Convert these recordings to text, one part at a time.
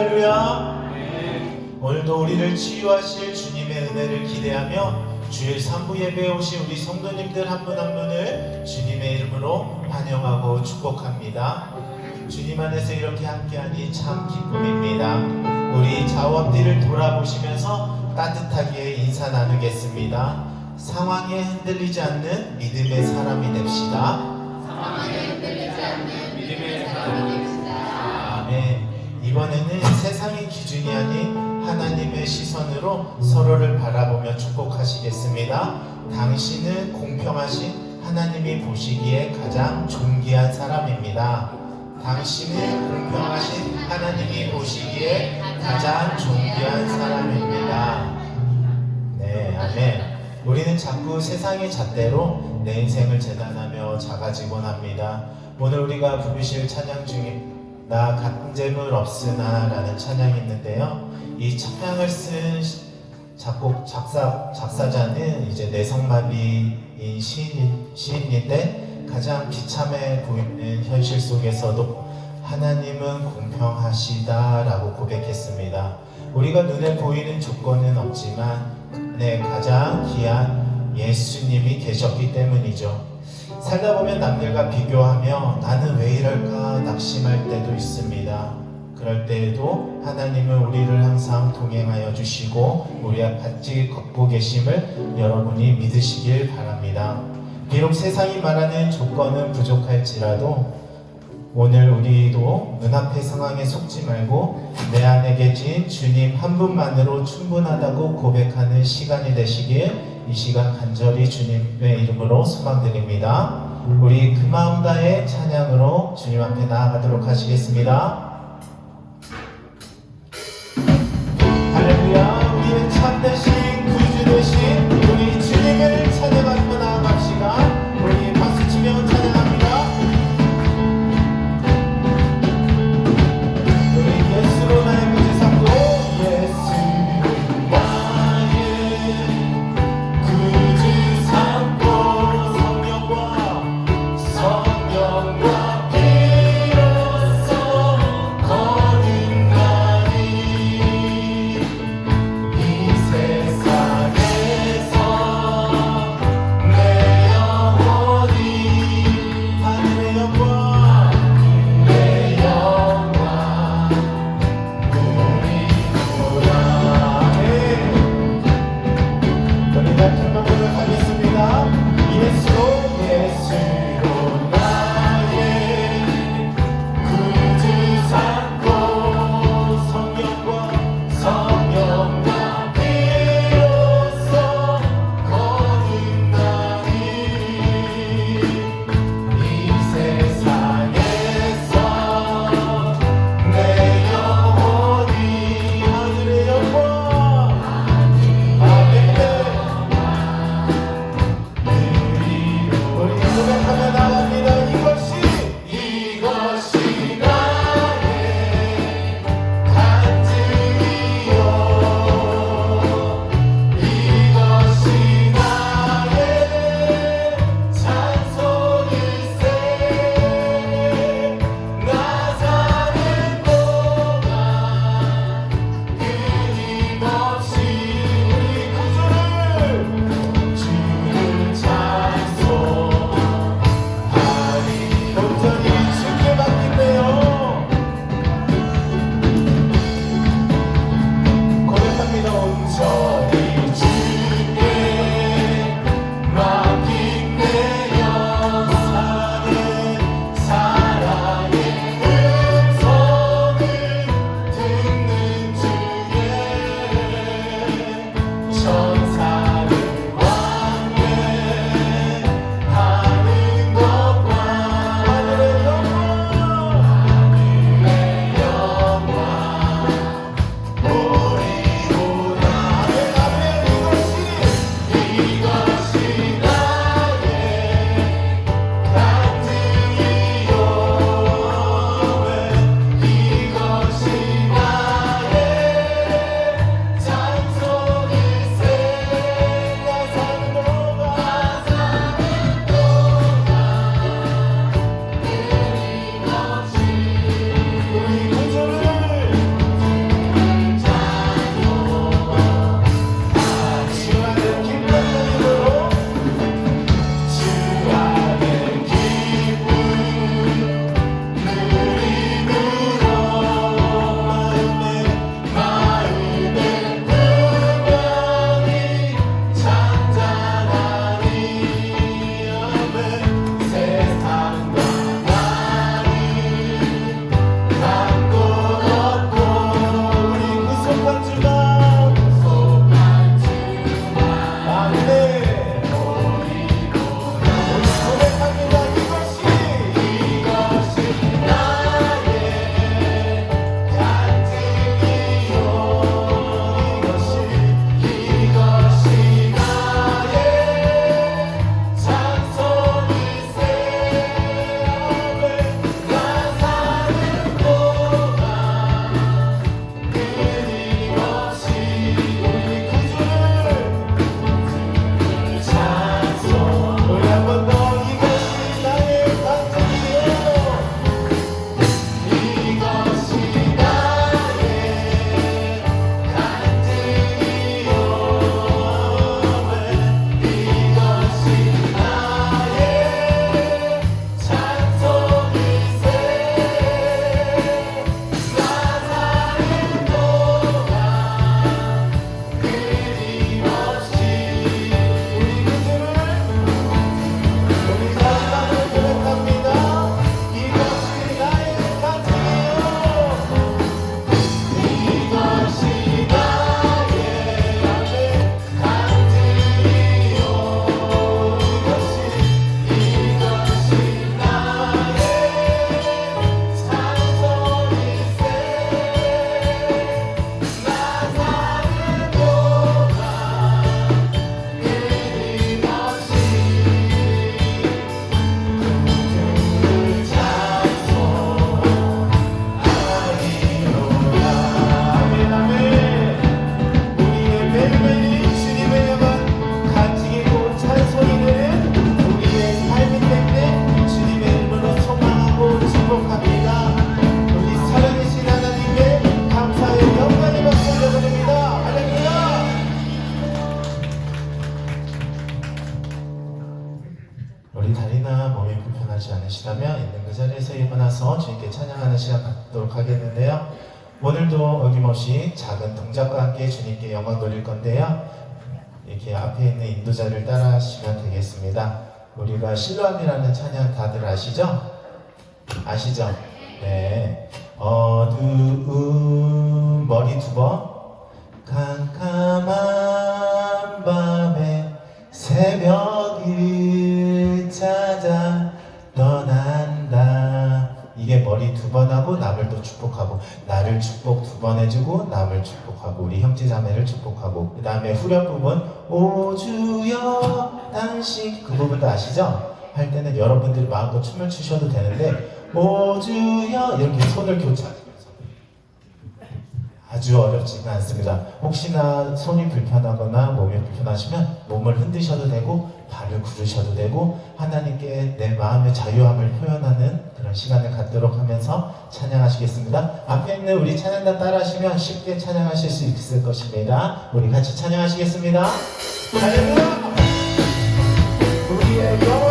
할렐루야. 오늘도 우리를 치유하실 주님의 은혜를 기대하며 주일 3부 예배에 오신 우리 성도님들 한분한 분을 주님의 이름으로 환영하고 축복합니다. 주님 안에서 이렇게 함께하니 참 기쁨입니다. 우리 앞뒤를 돌아보시면서 따뜻하게 인사 나누겠습니다. 상황에 흔들리지 않는 믿음의 사람이 됩시다. 아멘. 이 번에는 세상의 기준이 아닌 하나님의 시선으로 서로를 바라보며 축복하시겠습니다. 당신은 공평하신 하나님이 보시기에 가장 존귀한 사람입니다. 당신은 공평하신 하나님이 보시기에 가장 존귀한 사람입니다. 네, 아멘. 우리는 자꾸 세상의 잣대로 내 인생을 재단하며 작아지곤 합니다. 오늘 우리가 부르실 찬양 중에 나 간재물 없으나 라는 찬양이 있는데요. 이 찬양을 쓴 시- 작곡 작사 작사자는 이제 내성마비인 시인 시인인데 가장 비참해 보이는 현실 속에서도 하나님은 공평하시다라고 고백했습니다. 우리가 눈에 보이는 조건은 없지만 내 가장 귀한 예수님이 계셨기 때문이죠. 살다 보면 남들과 비교하며 나는 왜 이럴까 낙심할 때도 있습니다. 그럴 때에도 하나님은 우리를 항상 동행하여 주시고 우리와 같이 걷고 계심을 여러분이 믿으시길 바랍니다. 비록 세상이 말하는 조건은 부족할지라도 오늘 우리도 눈앞의 상황에 속지 말고 내 안에 계신 주님 한 분만으로 충분하다고 고백하는 시간이 되시길 이 시간 간절히 주님의 이름으로 소망드립니다. 우리 그 마음 다해 찬양으로 주님 앞에 나아가도록 하시겠습니다. 하겠는데요. 오늘도 어김없이 작은 동작과 함께 주님께 영광 돌릴 건데요. 이렇게 앞에 있는 인도자를 따라 하시면 되겠습니다. 우리가 실로암이라는 찬양 다들 아시죠? 아시죠? 네. 어두운 머리 두 번, 캄캄한 밤에 새벽을 두 번 하고 남을 또 축복하고 나를 축복 두 번 해주고 남을 축복하고 우리 형제 자매를 축복하고 그 다음에 후렴 부분 오 주여 당신 그 부분도 아시죠? 할 때는 여러분들이 마음껏 춤을 추셔도 되는데 오 주여 이렇게 손을 교차하면서 아주 어렵지는 않습니다. 혹시나 손이 불편하거나 몸이 불편하시면 몸을 흔드셔도 되고 발을 구르셔도 되고 하나님께 내 마음의 자유함을 표현하는 그런 시간을 갖도록 하면서 찬양하시겠습니다. 앞에 있는 우리 찬양단 따라하시면 쉽게 찬양하실 수 있을 것입니다. 우리 같이 찬양하시겠습니다. 할렐루야! 우리의 영혼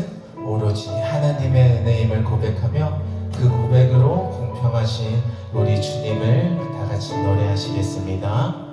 것은 오로지 하나님의 은혜임을 고백하며 그 고백으로 공평하신 우리 주님을 다 같이 노래하시겠습니다.